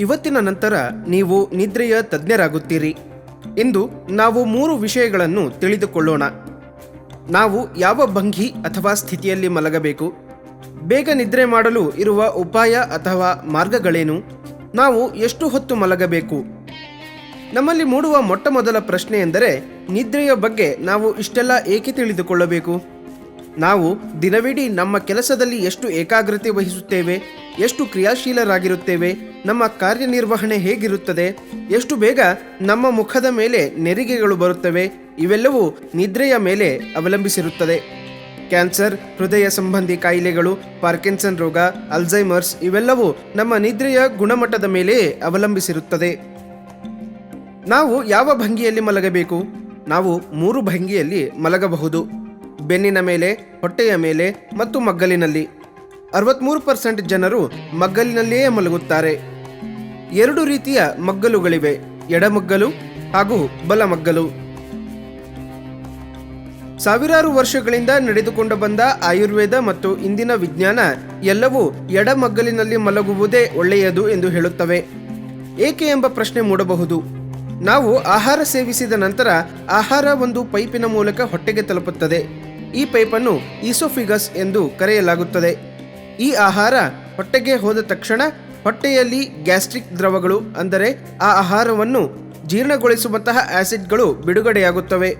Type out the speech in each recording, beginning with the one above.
ಇವತ್ತಿನ ನಂತರ ನೀವು ನಿದ್ರೆಯ ತಜ್ಞರಾಗುತ್ತೀರಿ. ಇಂದು ನಾವು ಮೂರು ವಿಷಯಗಳನ್ನು ತಿಳಿದುಕೊಳ್ಳೋಣ. ನಾವು ಯಾವ ಭಂಗಿ ಅಥವಾ ಸ್ಥಿತಿಯಲ್ಲಿ ಮಲಗಬೇಕು? ಬೇಗ ನಿದ್ರೆ ಮಾಡಲು ಇರುವ ಉಪಾಯ ಅಥವಾ ಮಾರ್ಗಗಳೇನು? ನಾವು ಎಷ್ಟು ಹೊತ್ತು ಮಲಗಬೇಕು? ನಮ್ಮಲ್ಲಿ ಮೂಡುವ ಮೊಟ್ಟ ಮೊದಲ ಪ್ರಶ್ನೆ ಎಂದರೆ, ನಿದ್ರೆಯ ಬಗ್ಗೆ ನಾವು ಇಷ್ಟೆಲ್ಲ ಏಕೆ ತಿಳಿದುಕೊಳ್ಳಬೇಕು? ನಾವು ದಿನವಿಡೀ ನಮ್ಮ ಕೆಲಸದಲ್ಲಿ ಎಷ್ಟು ಏಕಾಗ್ರತೆ ವಹಿಸುತ್ತೇವೆ, ಎಷ್ಟು ಕ್ರಿಯಾಶೀಲರಾಗಿರುತ್ತೇವೆ, ನಮ್ಮ ಕಾರ್ಯನಿರ್ವಹಣೆ ಹೇಗಿರುತ್ತದೆ, ಎಷ್ಟು ಬೇಗ ನಮ್ಮ ಮುಖದ ಮೇಲೆ ನೆರಿಗೆಗಳು ಬರುತ್ತವೆ, ಇವೆಲ್ಲವೂ ನಿದ್ರೆಯ ಮೇಲೆ ಅವಲಂಬಿಸಿರುತ್ತದೆ. ಕ್ಯಾನ್ಸರ್, ಹೃದಯ ಸಂಬಂಧಿ ಕಾಯಿಲೆಗಳು, ಪಾರ್ಕಿನ್ಸನ್ ರೋಗ ಅಲ್ಝೈಮರ್ಸ್ ಇವೆಲ್ಲವೂ ನಮ್ಮ ನಿದ್ರೆಯ ಗುಣಮಟ್ಟದ ಮೇಲೆ ಅವಲಂಬಿಸಿರುತ್ತದೆ. ನಾವು ಯಾವ ಭಂಗಿಯಲ್ಲಿ ಮಲಗಬೇಕು? ನಾವು ಮೂರು ಭಂಗಿಯಲ್ಲಿ ಮಲಗಬಹುದು. ಬೆನ್ನಿನ ಮೇಲೆ, ಹೊಟ್ಟೆಯ ಮೇಲೆ ಮತ್ತು ಮಗ್ಗಲಿನಲ್ಲಿ. ಅರವತ್ತ್ಮೂರು ಪರ್ಸೆಂಟ್ ಜನರು ಮಗ್ಗಲಿನಲ್ಲಿಯೇ ಮಲಗುತ್ತಾರೆ. ಎರಡು ರೀತಿಯ ಮಗ್ಗಲುಗಳಿವೆ, ಎಡಮಗ್ಗಲು ಹಾಗೂ ಬಲಮಗ್ಗಲು. ಸಾವಿರಾರು ವರ್ಷಗಳಿಂದ ನಡೆದುಕೊಂಡು ಬಂದ ಆಯುರ್ವೇದ ಮತ್ತು ಇಂದಿನ ವಿಜ್ಞಾನ ಎಲ್ಲವೂ ಎಡಮಗ್ಗಲಿನಲ್ಲಿ ಮಲಗುವುದೇ ಒಳ್ಳೆಯದು ಎಂದು ಹೇಳುತ್ತವೆ. ಏಕೆ ಎಂಬ ಪ್ರಶ್ನೆ ಮೂಡಬಹುದು. ನಾವು ಆಹಾರ ಸೇವಿಸಿದ ನಂತರ ಆಹಾರ ಒಂದು ಪೈಪಿನ ಮೂಲಕ ಹೊಟ್ಟೆಗೆ ತಲುಪುತ್ತದೆ. ಈ ಪೈಪನ್ನು ಈಸೋಫಿಗಸ್ ಎಂದು ಕರೆಯಲಾಗುತ್ತದೆ. ಈ ಆಹಾರ ಹೊಟ್ಟೆಗೆ ಹೋದ ತಕ್ಷಣ ಹೊಟ್ಟೆಯಲ್ಲಿ ಗ್ಯಾಸ್ಟ್ರಿಕ್ ದ್ರವಗಳು, ಅಂದರೆ ಆ ಆಹಾರವನ್ನು ಜೀರ್ಣಗೊಳಿಸುವಂತಹ ಆಸಿಡ್ಗಳು ಬಿಡುಗಡೆಯಾಗುತ್ತವೆ.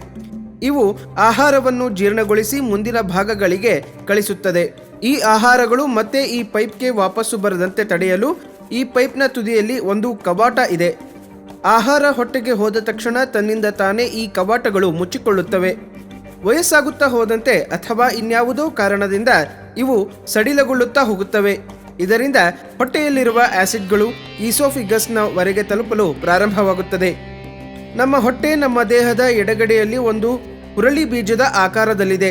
ಇವು ಆಹಾರವನ್ನು ಜೀರ್ಣಗೊಳಿಸಿ ಮುಂದಿನ ಭಾಗಗಳಿಗೆ ಕಳಿಸುತ್ತದೆ. ಈ ಆಹಾರಗಳು ಮತ್ತೆ ಈ ಪೈಪ್ಗೆ ವಾಪಸ್ಸು ಬರದಂತೆ ತಡೆಯಲು ಈ ಪೈಪ್ನ ತುದಿಯಲ್ಲಿ ಒಂದು ಕವಾಟ ಇದೆ. ಆಹಾರ ಹೊಟ್ಟೆಗೆ ಹೋದ ತಕ್ಷಣ ತನ್ನಿಂದ ತಾನೇ ಈ ಕವಾಟಗಳು ಮುಚ್ಚಿಕೊಳ್ಳುತ್ತವೆ. ವಯಸ್ಸಾಗುತ್ತಾ ಹೋದಂತೆ ಅಥವಾ ಇನ್ಯಾವುದೋ ಕಾರಣದಿಂದ ಇವು ಸಡಿಲಗೊಳ್ಳುತ್ತಾ ಹೋಗುತ್ತವೆ. ಇದರಿಂದ ಹೊಟ್ಟೆಯಲ್ಲಿರುವ ಆಸಿಡ್ಗಳು ಈಸೋಫಿಗಸ್ನ ವರೆಗೆ ತಲುಪಲು ಪ್ರಾರಂಭವಾಗುತ್ತದೆ. ನಮ್ಮ ಹೊಟ್ಟೆ ನಮ್ಮ ದೇಹದ ಎಡಗಡೆಯಲ್ಲಿ ಒಂದು ಹುರಳಿ ಬೀಜದ ಆಕಾರದಲ್ಲಿದೆ.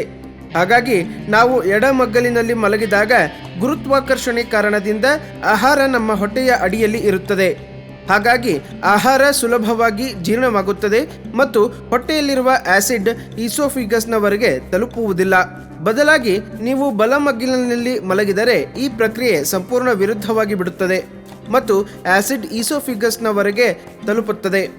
ಹಾಗಾಗಿ ನಾವು ಎಡಮಗ್ಗಲಿನಲ್ಲಿ ಮಲಗಿದಾಗ ಗುರುತ್ವಾಕರ್ಷಣೆ ಕಾರಣದಿಂದ ಆಹಾರ ನಮ್ಮ ಹೊಟ್ಟೆಯ ಅಡಿಯಲ್ಲಿ ಇರುತ್ತದೆ. ಹಾಗಾಗಿ ಆಹಾರ ಸುಲಭವಾಗಿ ಜೀರ್ಣವಾಗುತ್ತದೆ ಮತ್ತು ಹೊಟ್ಟೆಯಲ್ಲಿರುವ ಆಸಿಡ್ ಈಸೋಫಿಗಸ್ನವರೆಗೆ ತಲುಪುವುದಿಲ್ಲ. ಬದಲಾಗಿ ನೀವು ಬಲಮಗ್ಗಿಲಿನಲ್ಲಿ ಮಲಗಿದರೆ ಈ ಪ್ರಕ್ರಿಯೆ ಸಂಪೂರ್ಣ ವಿರುದ್ಧವಾಗಿ ಬಿಡುತ್ತದೆ ಮತ್ತು ಆಸಿಡ್ ಈಸೋಫಿಗಸ್ನವರೆಗೆ ತಲುಪುತ್ತದೆ.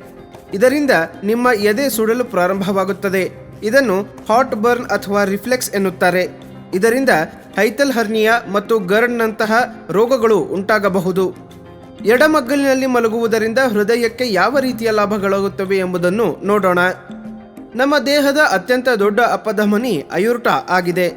ಇದರಿಂದ ನಿಮ್ಮ ಎದೆ ಸುಡಲು ಪ್ರಾರಂಭವಾಗುತ್ತದೆ. ಇದನ್ನು ಹಾಟ್ ಬರ್ನ್ ಅಥವಾ ರಿಫ್ಲೆಕ್ಸ್ ಎನ್ನುತ್ತಾರೆ. ಇದರಿಂದ ಹೈತಲ್ ಹರ್ನಿಯಾ ಮತ್ತು ಗರ್ಡ್ನಂತಹ ರೋಗಗಳು ಉಂಟಾಗಬಹುದು. ಎಡಮಗ್ಗಲಿನಲ್ಲಿ ಮಲಗುವುದರಿಂದ ಹೃದಯಕ್ಕೆ ಯಾವ ರೀತಿಯ ಲಾಭಗಳಾಗುತ್ತವೆ ಎಂಬುದನ್ನು ನೋಡೋಣ. ನಮ್ಮ ದೇಹದ ಅತ್ಯಂತ ದೊಡ್ಡ ಅಪಧಮನಿ ಅಯೂರ್ಟ ಆಗಿದೆ.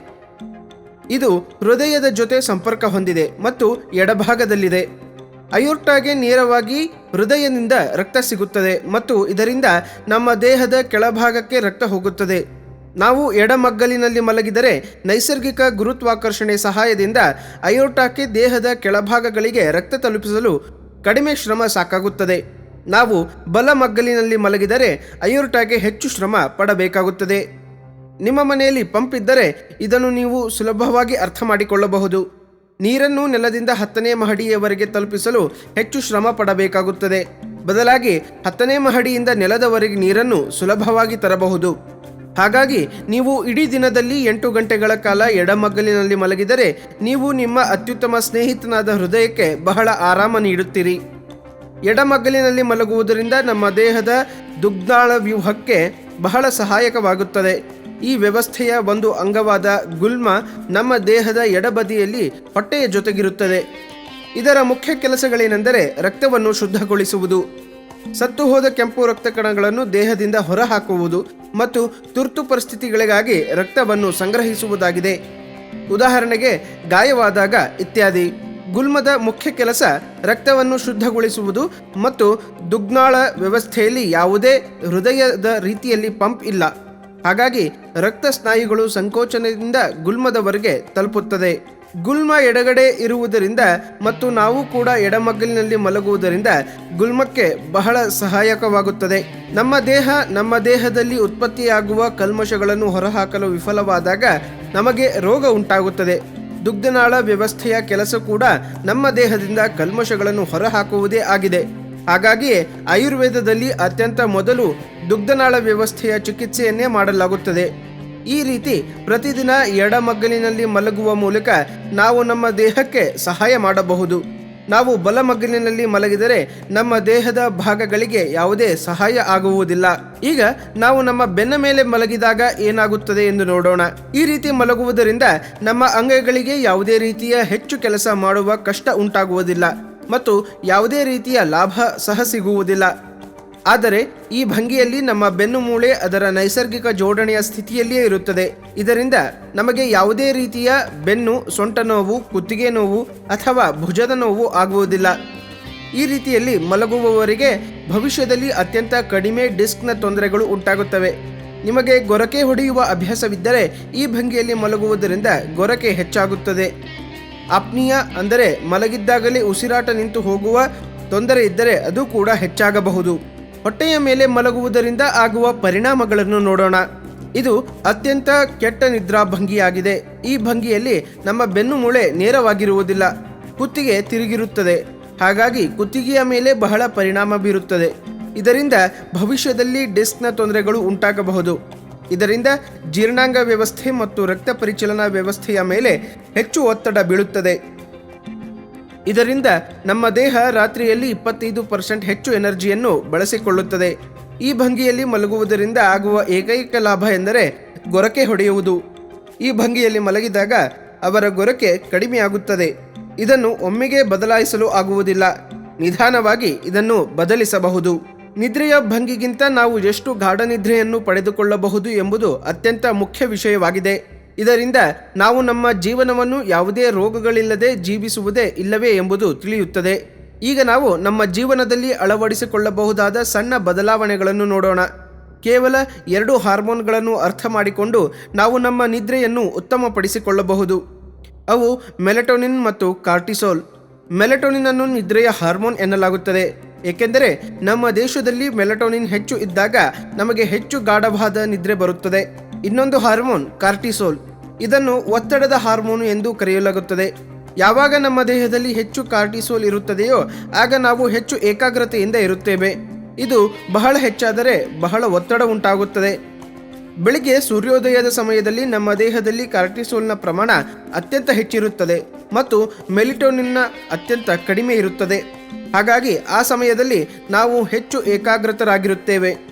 ಇದು ಹೃದಯದ ಜೊತೆ ಸಂಪರ್ಕ ಹೊಂದಿದೆ ಮತ್ತು ಎಡಭಾಗದಲ್ಲಿದೆ. ಅಯೂರ್ಟಾಗೆ ನೇರವಾಗಿ ಹೃದಯದಿಂದ ರಕ್ತ ಸಿಗುತ್ತದೆ ಮತ್ತು ಇದರಿಂದ ನಮ್ಮ ದೇಹದ ಕೆಳಭಾಗಕ್ಕೆ ರಕ್ತ ಹೋಗುತ್ತದೆ. ನಾವು ಎಡಮಗ್ಗಲಿನಲ್ಲಿ ಮಲಗಿದರೆ ನೈಸರ್ಗಿಕ ಗುರುತ್ವಾಕರ್ಷಣೆ ಸಹಾಯದಿಂದ ಅಯೋಟಾಕ್ಕೆ ದೇಹದ ಕೆಳಭಾಗಗಳಿಗೆ ರಕ್ತ ತಲುಪಿಸಲು ಕಡಿಮೆ ಶ್ರಮ ಸಾಕಾಗುತ್ತದೆ. ನಾವು ಬಲಮಗ್ಗಲಿನಲ್ಲಿ ಮಲಗಿದರೆ ಅಯೋರ್ಟಾಗೆ ಹೆಚ್ಚು ಶ್ರಮ ಪಡಬೇಕಾಗುತ್ತದೆ. ನಿಮ್ಮ ಮನೆಯಲ್ಲಿ ಪಂಪ್ ಇದ್ದರೆ ಇದನ್ನು ನೀವು ಸುಲಭವಾಗಿ ಅರ್ಥ ಮಾಡಿಕೊಳ್ಳಬಹುದು. ನೀರನ್ನು ನೆಲದಿಂದ ಹತ್ತನೇ ಮಹಡಿಯವರೆಗೆ ತಲುಪಿಸಲು ಹೆಚ್ಚು ಶ್ರಮ ಪಡಬೇಕಾಗುತ್ತದೆ. ಬದಲಾಗಿ ಹತ್ತನೇ ಮಹಡಿಯಿಂದ ನೆಲದವರೆಗೆ ನೀರನ್ನು ಸುಲಭವಾಗಿ ತರಬಹುದು. ಹಾಗಾಗಿ ನೀವು ಇಡೀ ದಿನದಲ್ಲಿ ಎಂಟು ಗಂಟೆಗಳ ಕಾಲ ಎಡಮಗ್ಗಲಿನಲ್ಲಿ ಮಲಗಿದರೆ ನೀವು ನಿಮ್ಮ ಅತ್ಯುತ್ತಮ ಸ್ನೇಹಿತನಾದ ಹೃದಯಕ್ಕೆ ಬಹಳ ಆರಾಮ ನೀಡುತ್ತೀರಿ. ಎಡಮಗ್ಗಲಿನಲ್ಲಿ ಮಲಗುವುದರಿಂದ ನಮ್ಮ ದೇಹದ ದುಗ್ಧಾಳ ವ್ಯೂಹಕ್ಕೆ ಬಹಳ ಸಹಾಯಕವಾಗುತ್ತದೆ. ಈ ವ್ಯವಸ್ಥೆಯ ಒಂದು ಅಂಗವಾದ ಗುಲ್ಮ ನಮ್ಮ ದೇಹದ ಎಡಬದಿಯಲ್ಲಿ ಹೊಟ್ಟೆಯ ಜೊತೆಗಿರುತ್ತದೆ. ಇದರ ಮುಖ್ಯ ಕೆಲಸಗಳೇನೆಂದರೆ ರಕ್ತವನ್ನು ಶುದ್ಧಗೊಳಿಸುವುದು. ಸತ್ತು ಹೋದ ಕೆಂಪು ರಕ್ತ ಕಣಗಳನ್ನು ದೇಹದಿಂದ ಹೊರಹಾಕುವುದು. ಮತ್ತು ತುರ್ತು ಪರಿಸ್ಥಿತಿಗಳಿಗಾಗಿ ರಕ್ತವನ್ನು ಸಂಗ್ರಹಿಸುವುದಾಗಿದೆ. ಉದಾಹರಣೆಗೆ, ಗಾಯವಾದಾಗ ಇತ್ಯಾದಿ. ಗುಲ್ಮದ ಮುಖ್ಯ ಕೆಲಸ ರಕ್ತವನ್ನು ಶುದ್ಧಗೊಳಿಸುವುದು ಮತ್ತು ದುಗ್ನಾಳ ವ್ಯವಸ್ಥೆಯಲ್ಲಿ ಯಾವುದೇ ಹೃದಯದ ರೀತಿಯಲ್ಲಿ ಪಂಪ್ ಇಲ್ಲ. ಹಾಗಾಗಿ ರಕ್ತ ಸ್ನಾಯುಗಳು ಸಂಕೋಚನದಿಂದ ಗುಲ್ಮದವರೆಗೆ ತಲುಪುತ್ತದೆ. ಗುಲ್ಮ ಎಡಗಡೆ ಇರುವುದರಿಂದ ಮತ್ತು ನಾವು ಕೂಡ ಎಡಮಗ್ಗಲಿನಲ್ಲಿ ಮಲಗುವುದರಿಂದ ಗುಲ್ಮಕ್ಕೆ ಬಹಳ ಸಹಾಯಕವಾಗುತ್ತದೆ. ನಮ್ಮ ದೇಹ ನಮ್ಮ ದೇಹದಲ್ಲಿ ಉತ್ಪತ್ತಿಯಾಗುವ ಕಲ್ಮಶಗಳನ್ನು ಹೊರಹಾಕಲು ವಿಫಲವಾದಾಗ ನಮಗೆ ರೋಗ ಉಂಟಾಗುತ್ತದೆ. ದುಗ್ಧನಾಳ ವ್ಯವಸ್ಥೆಯ ಕೆಲಸ ಕೂಡ ನಮ್ಮ ದೇಹದಿಂದ ಕಲ್ಮಶಗಳನ್ನು ಹೊರಹಾಕುವುದೇ ಆಗಿದೆ. ಹಾಗಾಗಿ ಆಯುರ್ವೇದದಲ್ಲಿ ಅತ್ಯಂತ ಮೊದಲು ದುಗ್ಧನಾಳ ವ್ಯವಸ್ಥೆಯ ಚಿಕಿತ್ಸೆಯನ್ನೇ ಮಾಡಲಾಗುತ್ತದೆ. ಈ ರೀತಿ ಪ್ರತಿದಿನ ಎಡಮಗ್ಗಲಿನಲ್ಲಿ ಮಲಗುವ ಮೂಲಕ ನಾವು ನಮ್ಮ ದೇಹಕ್ಕೆ ಸಹಾಯ ಮಾಡಬಹುದು. ನಾವು ಬಲಮಗ್ಗಲಿನಲ್ಲಿ ಮಲಗಿದರೆ ನಮ್ಮ ದೇಹದ ಭಾಗಗಳಿಗೆ ಯಾವುದೇ ಸಹಾಯ ಆಗುವುದಿಲ್ಲ. ಈಗ ನಾವು ನಮ್ಮ ಬೆನ್ನ ಮೇಲೆ ಮಲಗಿದಾಗ ಏನಾಗುತ್ತದೆ ಎಂದು ನೋಡೋಣ. ಈ ರೀತಿ ಮಲಗುವುದರಿಂದ ನಮ್ಮ ಅಂಗಗಳಿಗೆ ಯಾವುದೇ ರೀತಿಯ ಹೆಚ್ಚು ಕೆಲಸ ಮಾಡುವ ಕಷ್ಟ ಉಂಟಾಗುವುದಿಲ್ಲ ಮತ್ತು ಯಾವುದೇ ರೀತಿಯ ಲಾಭ ಸಹ ಸಿಗುವುದಿಲ್ಲ. ಆದರೆ ಈ ಭಂಗಿಯಲ್ಲಿ ನಮ್ಮ ಬೆನ್ನು ಮೂಳೆ ಅದರ ನೈಸರ್ಗಿಕ ಜೋಡಣೆಯ ಸ್ಥಿತಿಯಲ್ಲಿಯೇ ಇರುತ್ತದೆ. ಇದರಿಂದ ನಮಗೆ ಯಾವುದೇ ರೀತಿಯ ಬೆನ್ನು, ಸೊಂಟ ನೋವು, ಕುತ್ತಿಗೆ ನೋವು ಅಥವಾ ಭುಜದ ನೋವು ಆಗುವುದಿಲ್ಲ. ಈ ರೀತಿಯಲ್ಲಿ ಮಲಗುವವರಿಗೆ ಭವಿಷ್ಯದಲ್ಲಿ ಅತ್ಯಂತ ಕಡಿಮೆ ಡಿಸ್ಕ್ನ ತೊಂದರೆಗಳು ಉಂಟಾಗುತ್ತವೆ. ನಿಮಗೆ ಗೊರಕೆ ಹೊಡೆಯುವ ಅಭ್ಯಾಸವಿದ್ದರೆ ಈ ಭಂಗಿಯಲ್ಲಿ ಮಲಗುವುದರಿಂದ ಗೊರಕೆ ಹೆಚ್ಚಾಗುತ್ತದೆ. ಅಪ್ನಿಯ ಅಂದರೆ ಮಲಗಿದ್ದಾಗಲೇ ಉಸಿರಾಟ ನಿಂತು ಹೋಗುವ ತೊಂದರೆ ಇದ್ದರೆ ಅದು ಕೂಡ ಹೆಚ್ಚಾಗಬಹುದು. ಹೊಟ್ಟೆಯ ಮೇಲೆ ಮಲಗುವುದರಿಂದ ಆಗುವ ಪರಿಣಾಮಗಳನ್ನು ನೋಡೋಣ. ಇದು ಅತ್ಯಂತ ಕೆಟ್ಟ ನಿದ್ರಾ ಭಂಗಿಯಾಗಿದೆ ಈ ಭಂಗಿಯಲ್ಲಿ ನಮ್ಮ ಬೆನ್ನು ಮೂಳೆ ನೇರವಾಗಿರುವುದಿಲ್ಲ. ಕುತ್ತಿಗೆ ತಿರುಗಿರುತ್ತದೆ. ಹಾಗಾಗಿ ಕುತ್ತಿಗೆಯ ಮೇಲೆ ಬಹಳ ಪರಿಣಾಮ ಬೀರುತ್ತದೆ. ಇದರಿಂದ ಭವಿಷ್ಯದಲ್ಲಿ ಡಿಸ್ಕ್ನ ತೊಂದರೆಗಳು ಉಂಟಾಗಬಹುದು. ಇದರಿಂದ ಜೀರ್ಣಾಂಗ ವ್ಯವಸ್ಥೆ ಮತ್ತು ರಕ್ತ ಪರಿಚಲನಾ ವ್ಯವಸ್ಥೆಯ ಮೇಲೆ ಹೆಚ್ಚು ಒತ್ತಡ ಬೀಳುತ್ತದೆ. ಇದರಿಂದ ನಮ್ಮ ದೇಹ ರಾತ್ರಿಯಲ್ಲಿ ಇಪ್ಪತ್ತೈದು ಪರ್ಸೆಂಟ್ ಹೆಚ್ಚು ಎನರ್ಜಿಯನ್ನು ಬಳಸಿಕೊಳ್ಳುತ್ತದೆ. ಈ ಭಂಗಿಯಲ್ಲಿ ಮಲಗುವುದರಿಂದ ಆಗುವ ಏಕೈಕ ಲಾಭ ಎಂದರೆ ಗೊರಕೆ ಹೊಡೆಯುವುದು. ಈ ಭಂಗಿಯಲ್ಲಿ ಮಲಗಿದಾಗ ಅವರ ಗೊರಕೆ ಕಡಿಮೆಯಾಗುತ್ತದೆ. ಇದನ್ನು ಒಮ್ಮೆಗೆ ಬದಲಾಯಿಸಲು ಆಗುವುದಿಲ್ಲ. ನಿಧಾನವಾಗಿ ಇದನ್ನು ಬದಲಿಸಬಹುದು. ನಿದ್ರೆಯ ಭಂಗಿಗಿಂತ ನಾವು ಎಷ್ಟು ಗಾಢ ನಿದ್ರೆಯನ್ನು ಪಡೆದುಕೊಳ್ಳಬಹುದು ಎಂಬುದು ಅತ್ಯಂತ ಮುಖ್ಯ ವಿಷಯವಾಗಿದೆ. ಇದರಿಂದ ನಾವು ನಮ್ಮ ಜೀವನವನ್ನು ಯಾವುದೇ ರೋಗಗಳಿಲ್ಲದೆ ಜೀವಿಸುವುದೇ ಇಲ್ಲವೇ ಎಂಬುದು ತಿಳಿಯುತ್ತದೆ. ಈಗ ನಾವು ನಮ್ಮ ಜೀವನದಲ್ಲಿ ಅಳವಡಿಸಿಕೊಳ್ಳಬಹುದಾದ ಸಣ್ಣ ಬದಲಾವಣೆಗಳನ್ನು ನೋಡೋಣ. ಕೇವಲ ಎರಡು ಹಾರ್ಮೋನ್ಗಳನ್ನು ಅರ್ಥ ಮಾಡಿಕೊಂಡು ನಾವು ನಮ್ಮ ನಿದ್ರೆಯನ್ನು ಉತ್ತಮಪಡಿಸಿಕೊಳ್ಳಬಹುದು. ಅವು ಮೆಲಟೋನಿನ್ ಮತ್ತು ಕಾರ್ಟಿಸೋಲ್. ಮೆಲಟೋನಿನ್ ಅನ್ನು ನಿದ್ರೆಯ ಹಾರ್ಮೋನ್ ಎನ್ನಲಾಗುತ್ತದೆ. ಏಕೆಂದರೆ ನಮ್ಮ ದೇಶದಲ್ಲಿ ಮೆಲಟೋನಿನ್ ಹೆಚ್ಚು ಇದ್ದಾಗ ನಮಗೆ ಹೆಚ್ಚು ಗಾಢವಾದ ನಿದ್ರೆ ಬರುತ್ತದೆ. ಇನ್ನೊಂದು ಹಾರ್ಮೋನ್, ಕಾರ್ಟಿಸೋಲ್. ಇದನ್ನು ಒತ್ತಡದ ಹಾರ್ಮೋನು ಎಂದು ಕರೆಯಲಾಗುತ್ತದೆ. ಯಾವಾಗ ನಮ್ಮ ದೇಹದಲ್ಲಿ ಹೆಚ್ಚು ಕಾರ್ಟಿಸೋಲ್ ಇರುತ್ತದೆಯೋ, ಆಗ ನಾವು ಹೆಚ್ಚು ಏಕಾಗ್ರತೆಯಿಂದ ಇರುತ್ತೇವೆ. ಇದು ಬಹಳ ಹೆಚ್ಚಾದರೆ ಬಹಳ ಒತ್ತಡ ಉಂಟಾಗುತ್ತದೆ. ಬೆಳಿಗ್ಗೆ ಸೂರ್ಯೋದಯದ ಸಮಯದಲ್ಲಿ ನಮ್ಮ ದೇಹದಲ್ಲಿ ಕಾರ್ಟಿಸೋಲ್ನ ಪ್ರಮಾಣ ಅತ್ಯಂತ ಹೆಚ್ಚಿರುತ್ತದೆ ಮತ್ತು ಮೆಲಿಟೋನಿನ್ನ ಅತ್ಯಂತ ಕಡಿಮೆ ಇರುತ್ತದೆ. ಹಾಗಾಗಿ ಆ ಸಮಯದಲ್ಲಿ ನಾವು ಹೆಚ್ಚು ಏಕಾಗ್ರತರಾಗಿರುತ್ತೇವೆ.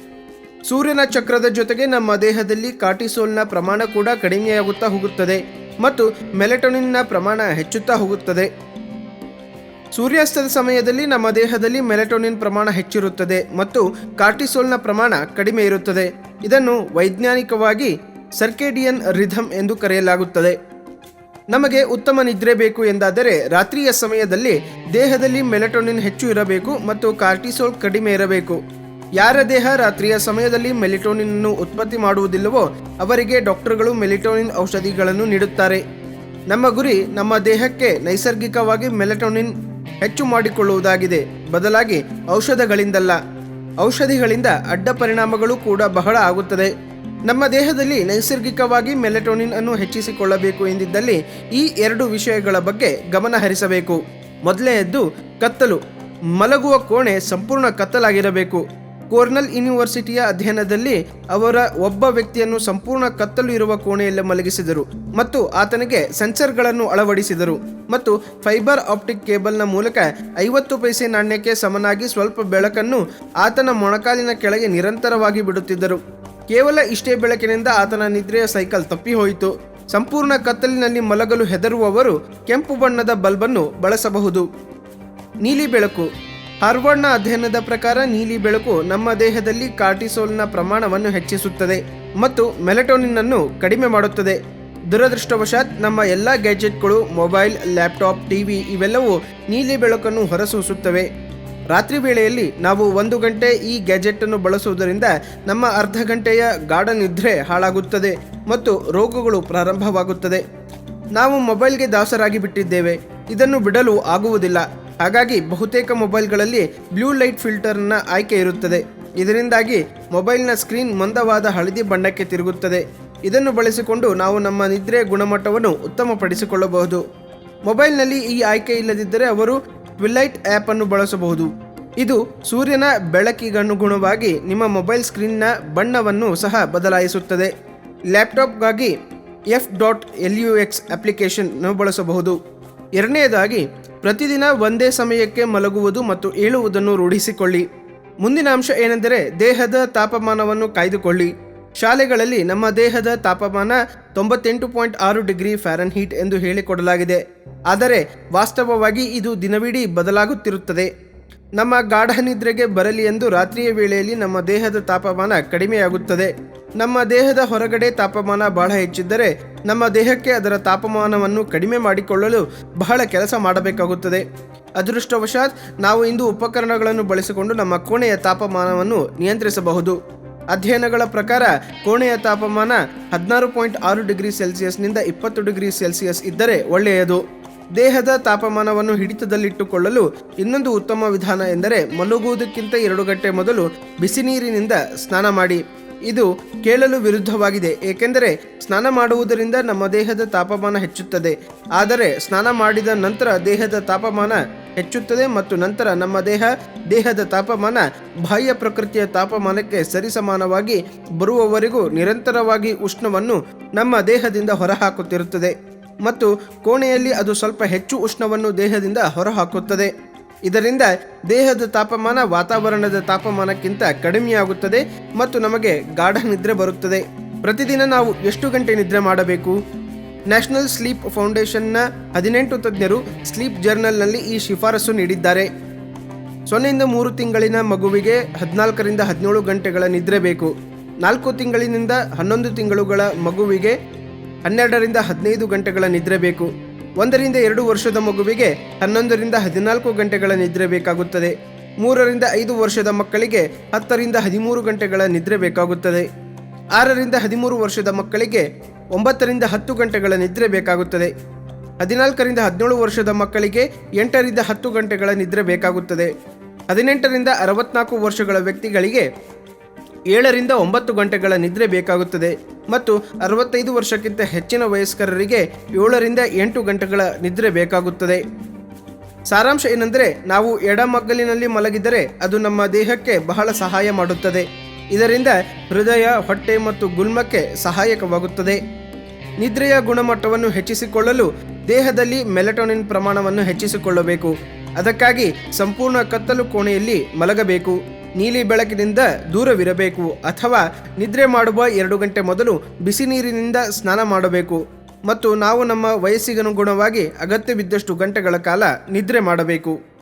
ಸೂರ್ಯನ ಚಕ್ರದ ಜೊತೆಗೆ ನಮ್ಮ ದೇಹದಲ್ಲಿ ಕಾರ್ಟಿಸೋಲ್ನ ಪ್ರಮಾಣ ಕೂಡ ಕಡಿಮೆಯಾಗುತ್ತಾ ಹೋಗುತ್ತದೆ ಮತ್ತು ಮೆಲೆಟೋನಿನ್ನ ಪ್ರಮಾಣ ಹೆಚ್ಚುತ್ತಾ ಹೋಗುತ್ತದೆ. ಸೂರ್ಯಾಸ್ತದ ಸಮಯದಲ್ಲಿ ನಮ್ಮ ದೇಹದಲ್ಲಿ ಮೆಲೆಟೋನಿನ್ ಪ್ರಮಾಣ ಹೆಚ್ಚಿರುತ್ತದೆ ಮತ್ತು ಕಾರ್ಟಿಸೋಲ್ನ ಪ್ರಮಾಣ ಕಡಿಮೆ ಇರುತ್ತದೆ. ಇದನ್ನು ವೈಜ್ಞಾನಿಕವಾಗಿ ಸರ್ಕೇಡಿಯನ್ ರಿಧಮ್ ಎಂದು ಕರೆಯಲಾಗುತ್ತದೆ. ನಮಗೆ ಉತ್ತಮ ನಿದ್ರೆ ಬೇಕು ಎಂದಾದರೆ ರಾತ್ರಿಯ ಸಮಯದಲ್ಲಿ ದೇಹದಲ್ಲಿ ಮೆಲೆಟೋನಿನ್ ಹೆಚ್ಚು ಇರಬೇಕು ಮತ್ತು ಕಾರ್ಟಿಸೋಲ್ ಕಡಿಮೆ ಇರಬೇಕು. ಯಾರ ದೇಹ ರಾತ್ರಿಯ ಸಮಯದಲ್ಲಿ ಮೆಲಿಟೋನಿನ್ ಅನ್ನು ಉತ್ಪತ್ತಿ ಮಾಡುವುದಿಲ್ಲವೋ ಅವರಿಗೆ ಡಾಕ್ಟರ್ಗಳು ಮೆಲಿಟೋನಿನ್ ಔಷಧಿಗಳನ್ನು ನೀಡುತ್ತಾರೆ. ನಮ್ಮ ಗುರಿ ನಮ್ಮ ದೇಹಕ್ಕೆ ನೈಸರ್ಗಿಕವಾಗಿ ಮೆಲಟೋನಿನ್ ಹೆಚ್ಚು ಮಾಡಿಕೊಳ್ಳುವುದಾಗಿದೆ. ಬದಲಾಗಿ ಔಷಧಗಳಿಂದಲ್ಲ. ಔಷಧಿಗಳಿಂದ ಅಡ್ಡ ಪರಿಣಾಮಗಳು ಕೂಡ ಬಹಳ ಆಗುತ್ತದೆ. ನಮ್ಮ ದೇಹದಲ್ಲಿ ನೈಸರ್ಗಿಕವಾಗಿ ಮೆಲಟೋನಿನ್ ಅನ್ನು ಹೆಚ್ಚಿಸಿಕೊಳ್ಳಬೇಕು ಎಂದಿದ್ದಲ್ಲಿ ಈ ಎರಡು ವಿಷಯಗಳ ಬಗ್ಗೆ ಗಮನ ಹರಿಸಬೇಕು. ಮೊದಲನೆಯದ್ದು ಕತ್ತಲು. ಮಲಗುವ ಕೋಣೆ ಸಂಪೂರ್ಣ ಕತ್ತಲಾಗಿರಬೇಕು. ಕೋರ್ನಲ್ ಯೂನಿವರ್ಸಿಟಿಯ ಅಧ್ಯಯನದಲ್ಲಿ ಅವರ ಒಬ್ಬ ವ್ಯಕ್ತಿಯನ್ನು ಸಂಪೂರ್ಣ ಕತ್ತಲು ಇರುವ ಕೋಣೆಯಲ್ಲಿ ಮಲಗಿಸಿದರು ಮತ್ತು ಆತನಿಗೆ ಸೆನ್ಸರ್ಗಳನ್ನು ಅಳವಡಿಸಿದರು ಮತ್ತು ಫೈಬರ್ ಆಪ್ಟಿಕ್ ಕೇಬಲ್ನ ಮೂಲಕ ಐವತ್ತು ಪೈಸೆ ನಾಣ್ಯಕ್ಕೆ ಸಮನಾಗಿ ಸ್ವಲ್ಪ ಬೆಳಕನ್ನು ಆತನ ಮೊಣಕಾಲಿನ ಕೆಳಗೆ ನಿರಂತರವಾಗಿ ಬಿಡುತ್ತಿದ್ದರು. ಕೇವಲ ಇಷ್ಟೇ ಬೆಳಕಿನಿಂದ ಆತನ ನಿದ್ರೆಯ ಸೈಕಲ್ ತಪ್ಪಿ ಹೋಯಿತು ಸಂಪೂರ್ಣ ಕತ್ತಲಿನಲ್ಲಿ ಮಲಗಲು ಹೆದರುವವರು ಕೆಂಪು ಬಣ್ಣದ ಬಲ್ಬನ್ನು ಬಳಸಬಹುದು. ನೀಲಿ ಬೆಳಕು. ಹಾರ್ವರ್ಡ್ನ ಅಧ್ಯಯನದ ಪ್ರಕಾರ ನೀಲಿ ಬೆಳಕು ನಮ್ಮ ದೇಹದಲ್ಲಿ ಕಾರ್ಟಿಸೋಲ್ನ ಪ್ರಮಾಣವನ್ನು ಹೆಚ್ಚಿಸುತ್ತದೆ ಮತ್ತು ಮೆಲೆಟೋನಿನ್ ಅನ್ನು ಕಡಿಮೆ ಮಾಡುತ್ತದೆ. ದುರದೃಷ್ಟವಶಾತ್ ನಮ್ಮ ಎಲ್ಲ ಗ್ಯಾಜೆಟ್ಗಳು, ಮೊಬೈಲ್, ಲ್ಯಾಪ್ಟಾಪ್, ಟಿವಿ ಇವೆಲ್ಲವೂ ನೀಲಿ ಬೆಳಕನ್ನು ಹೊರಸೂಸುತ್ತವೆ. ರಾತ್ರಿ ವೇಳೆಯಲ್ಲಿ ನಾವು ಒಂದು ಗಂಟೆ ಈ ಗ್ಯಾಜೆಟ್ ಅನ್ನು ಬಳಸುವುದರಿಂದ ನಮ್ಮ ಅರ್ಧ ಗಂಟೆಯ ಗಾಢ ನಿದ್ರೆ ಹಾಳಾಗುತ್ತದೆ ಮತ್ತು ರೋಗಗಳು ಪ್ರಾರಂಭವಾಗುತ್ತದೆ. ನಾವು ಮೊಬೈಲ್ಗೆ ದಾಸರಾಗಿ ಬಿಟ್ಟಿದ್ದೇವೆ ಇದನ್ನು ಬಿಡಲು ಆಗುವುದಿಲ್ಲ. ಹಾಗಾಗಿ ಬಹುತೇಕ ಮೊಬೈಲ್ಗಳಲ್ಲಿ ಬ್ಲೂ ಲೈಟ್ ಫಿಲ್ಟರ್ನ ಆಯ್ಕೆ ಇರುತ್ತದೆ. ಇದರಿಂದಾಗಿ ಮೊಬೈಲ್ನ ಸ್ಕ್ರೀನ್ ಮಂದವಾದ ಹಳದಿ ಬಣ್ಣಕ್ಕೆ ತಿರುಗುತ್ತದೆ. ಇದನ್ನು ಬಳಸಿಕೊಂಡು ನಾವು ನಮ್ಮ ನಿದ್ರೆಯ ಗುಣಮಟ್ಟವನ್ನು ಉತ್ತಮಪಡಿಸಿಕೊಳ್ಳಬಹುದು. ಮೊಬೈಲ್ನಲ್ಲಿ ಈ ಆಯ್ಕೆ ಇಲ್ಲದಿದ್ದರೆ ಅವರು ಟ್ವಿಲೈಟ್ ಆ್ಯಪ್ ಅನ್ನು ಬಳಸಬಹುದು. ಇದು ಸೂರ್ಯನ ಬೆಳಕಿಗನುಗುಣವಾಗಿ ನಿಮ್ಮ ಮೊಬೈಲ್ ಸ್ಕ್ರೀನ್ನ ಬಣ್ಣವನ್ನು ಸಹ ಬದಲಾಯಿಸುತ್ತದೆ. ಲ್ಯಾಪ್ಟಾಪ್ಗಾಗಿ F dot L U X application ಬಳಸಬಹುದು. ಎರಡನೆಯದಾಗಿ ಪ್ರತಿದಿನ ಒಂದೇ ಸಮಯಕ್ಕೆ ಮಲಗುವುದು ಮತ್ತು ಏಳುವುದನ್ನು ರೂಢಿಸಿಕೊಳ್ಳಿ. ಮುಂದಿನ ಅಂಶ ಏನೆಂದರೆ, ದೇಹದ ತಾಪಮಾನವನ್ನು ಕಾಯ್ದುಕೊಳ್ಳಿ. ಶಾಲೆಗಳಲ್ಲಿ ನಮ್ಮ ದೇಹದ ತಾಪಮಾನ ತೊಂಬತ್ತೆಂಟು ಪಾಯಿಂಟ್ ಆರು ಡಿಗ್ರಿ ಫ್ಯಾರನ್ ಹೀಟ್ ಎಂದು ಹೇಳಿಕೊಡಲಾಗಿದೆ. ಆದರೆ, ವಾಸ್ತವವಾಗಿ ಇದು ದಿನವಿಡೀ ಬದಲಾಗುತ್ತಿರುತ್ತದೆ. ನಮ್ಮ ಗಾಢ ನಿದ್ರೆಗೆ ಬರಲಿ ಎಂದು ರಾತ್ರಿಯ ವೇಳೆಯಲ್ಲಿ ನಮ್ಮ ದೇಹದ ತಾಪಮಾನ ಕಡಿಮೆಯಾಗುತ್ತದೆ. ನಮ್ಮ ದೇಹದ ಹೊರಗಡೆ ತಾಪಮಾನ ಬಹಳ ಹೆಚ್ಚಿದ್ದರೆ ನಮ್ಮ ದೇಹಕ್ಕೆ ಅದರ ತಾಪಮಾನವನ್ನು ಕಡಿಮೆ ಮಾಡಿಕೊಳ್ಳಲು ಬಹಳ ಕೆಲಸ ಮಾಡಬೇಕಾಗುತ್ತದೆ. ಅದೃಷ್ಟವಶಾತ್ ನಾವು ಇಂದು ಉಪಕರಣಗಳನ್ನು ಬಳಸಿಕೊಂಡು ನಮ್ಮ ಕೋಣೆಯ ತಾಪಮಾನವನ್ನು ನಿಯಂತ್ರಿಸಬಹುದು. ಅಧ್ಯಯನಗಳ ಪ್ರಕಾರ ಕೋಣೆಯ ತಾಪಮಾನ ಹದಿನಾರು ಪಾಯಿಂಟ್ ಆರು ಡಿಗ್ರಿ ಸೆಲ್ಸಿಯಸ್ನಿಂದ ಇಪ್ಪತ್ತು ಡಿಗ್ರಿ ಸೆಲ್ಸಿಯಸ್ ಇದ್ದರೆ ಒಳ್ಳೆಯದು. ದೇಹದ ತಾಪಮಾನವನ್ನು ಹಿಡಿತದಲ್ಲಿಟ್ಟುಕೊಳ್ಳಲು ಇನ್ನೊಂದು ಉತ್ತಮ ವಿಧಾನ ಎಂದರೆ ಮಲಗುವುದಕ್ಕಿಂತ ಎರಡು ಗಂಟೆ ಮೊದಲು ಬಿಸಿ ನೀರಿನಿಂದ ಸ್ನಾನ ಮಾಡಿ. ಇದು ಕೇಳಲು ವಿರುದ್ಧವಾಗಿದೆ, ಏಕೆಂದರೆ ಸ್ನಾನ ಮಾಡುವುದರಿಂದ ನಮ್ಮ ದೇಹದ ತಾಪಮಾನ ಹೆಚ್ಚುತ್ತದೆ. ಆದರೆ ಸ್ನಾನ ಮಾಡಿದ ನಂತರ ದೇಹದ ತಾಪಮಾನ ಹೆಚ್ಚುತ್ತದೆ ಮತ್ತು ನಂತರ ನಮ್ಮ ದೇಹ, ದೇಹದ ತಾಪಮಾನ ಬಾಹ್ಯ ಪ್ರಕೃತಿಯ ತಾಪಮಾನಕ್ಕೆ ಸರಿಸಮಾನವಾಗಿ ಬರುವವರೆಗೂ ನಿರಂತರವಾಗಿ ಉಷ್ಣವನ್ನು ನಮ್ಮ ದೇಹದಿಂದ ಹೊರಹಾಕುತ್ತಿರುತ್ತದೆ. ಮತ್ತು ಕೋಣೆಯಲ್ಲಿ ಅದು ಸ್ವಲ್ಪ ಹೆಚ್ಚು ಉಷ್ಣವನ್ನು ದೇಹದಿಂದ ಹೊರಹಾಕುತ್ತದೆ. ಇದರಿಂದ ದೇಹದ ತಾಪಮಾನ ವಾತಾವರಣದ ತಾಪಮಾನಕ್ಕಿಂತ ಕಡಿಮೆಯಾಗುತ್ತದೆ ಮತ್ತು ನಮಗೆ ಗಾಢ ನಿದ್ರೆ ಬರುತ್ತದೆ. ಪ್ರತಿದಿನ ನಾವು ಎಷ್ಟು ಗಂಟೆ ನಿದ್ರೆ ಮಾಡಬೇಕು? ನ್ಯಾಷನಲ್ ಸ್ಲೀಪ್ ಫೌಂಡೇಶನ್ನ ಹದಿನೆಂಟು ತಜ್ಞರು ಸ್ಲೀಪ್ ಜರ್ನಲ್ನಲ್ಲಿ ಈ ಶಿಫಾರಸು ನೀಡಿದ್ದಾರೆ. ಸೊನ್ನೆಯಿಂದ ಮೂರು ತಿಂಗಳಿನ ಮಗುವಿಗೆ ಹದಿನಾಲ್ಕರಿಂದ ಹದಿನೇಳು ಗಂಟೆಗಳ ನಿದ್ರೆ ಬೇಕು. ನಾಲ್ಕು ತಿಂಗಳಿನಿಂದ ಹನ್ನೊಂದು ತಿಂಗಳುಗಳ ಮಗುವಿಗೆ ಹನ್ನೆರಡರಿಂದ ಹದಿನೈದು ಗಂಟೆಗಳ ನಿದ್ರೆ ಬೇಕು. ಒಂದರಿಂದ ಎರಡು ವರ್ಷದ ಮಗುವಿಗೆ ಹನ್ನೊಂದರಿಂದ ಹದಿನಾಲ್ಕು ಗಂಟೆಗಳ ನಿದ್ರೆ ಬೇಕಾಗುತ್ತದೆ. ಮೂರರಿಂದ ಐದು ವರ್ಷದ ಮಕ್ಕಳಿಗೆ ಹತ್ತರಿಂದ ಹದಿಮೂರು ಗಂಟೆಗಳ ನಿದ್ರೆ ಬೇಕಾಗುತ್ತದೆ. ಆರರಿಂದ ಹದಿಮೂರು ವರ್ಷದ ಮಕ್ಕಳಿಗೆ ಒಂಬತ್ತರಿಂದ ಹತ್ತು ಗಂಟೆಗಳ ನಿದ್ರೆ ಬೇಕಾಗುತ್ತದೆ. ಹದಿನಾಲ್ಕರಿಂದ ಹದಿನೇಳು ವರ್ಷದ ಮಕ್ಕಳಿಗೆ ಎಂಟರಿಂದ ಹತ್ತು ಗಂಟೆಗಳ ನಿದ್ರೆ ಬೇಕಾಗುತ್ತದೆ. ಹದಿನೆಂಟರಿಂದ ಅರವತ್ನಾಲ್ಕು ವರ್ಷಗಳ ವ್ಯಕ್ತಿಗಳಿಗೆ ಏಳರಿಂದ ಒಂಬತ್ತು ಗಂಟೆಗಳ ನಿದ್ರೆ ಬೇಕಾಗುತ್ತದೆ ಮತ್ತು ಅರವತ್ತೈದು ವರ್ಷಕ್ಕಿಂತ ಹೆಚ್ಚಿನ ವಯಸ್ಕರರಿಗೆ ಏಳರಿಂದ ಎಂಟು ಗಂಟೆಗಳ ನಿದ್ರೆ ಬೇಕಾಗುತ್ತದೆ. ಸಾರಾಂಶ ಏನೆಂದರೆ ನಾವು ಎಡಮಗ್ಗಲಿನಲ್ಲಿ ಮಲಗಿದರೆ ಅದು ನಮ್ಮ ದೇಹಕ್ಕೆ ಬಹಳ ಸಹಾಯ ಮಾಡುತ್ತದೆ. ಇದರಿಂದ ಹೃದಯ, ಹೊಟ್ಟೆ ಮತ್ತು ಗುಲ್ಮಕ್ಕೆ ಸಹಾಯಕವಾಗುತ್ತದೆ. ನಿದ್ರೆಯ ಗುಣಮಟ್ಟವನ್ನು ಹೆಚ್ಚಿಸಿಕೊಳ್ಳಲು ದೇಹದಲ್ಲಿ ಮೆಲಟೋನಿನ್ ಪ್ರಮಾಣವನ್ನು ಹೆಚ್ಚಿಸಿಕೊಳ್ಳಬೇಕು. ಅದಕ್ಕಾಗಿ ಸಂಪೂರ್ಣ ಕತ್ತಲು ಕೋಣೆಯಲ್ಲಿ ಮಲಗಬೇಕು. ನೀಲಿ ಬೆಳಕಿನಿಂದ ದೂರವಿರಬೇಕು ಅಥವಾ ನಿದ್ರೆ ಮಾಡುವ ಎರಡು ಗಂಟೆ ಮೊದಲು ಬಿಸಿ ನೀರಿನಿಂದ ಸ್ನಾನ ಮಾಡಬೇಕು. ಮತ್ತು ನಾವು ನಮ್ಮ ವಯಸ್ಸಿಗನುಗುಣವಾಗಿ ಅಗತ್ಯವಿದ್ದಷ್ಟು ಗಂಟೆಗಳ ಕಾಲ ನಿದ್ರೆ ಮಾಡಬೇಕು.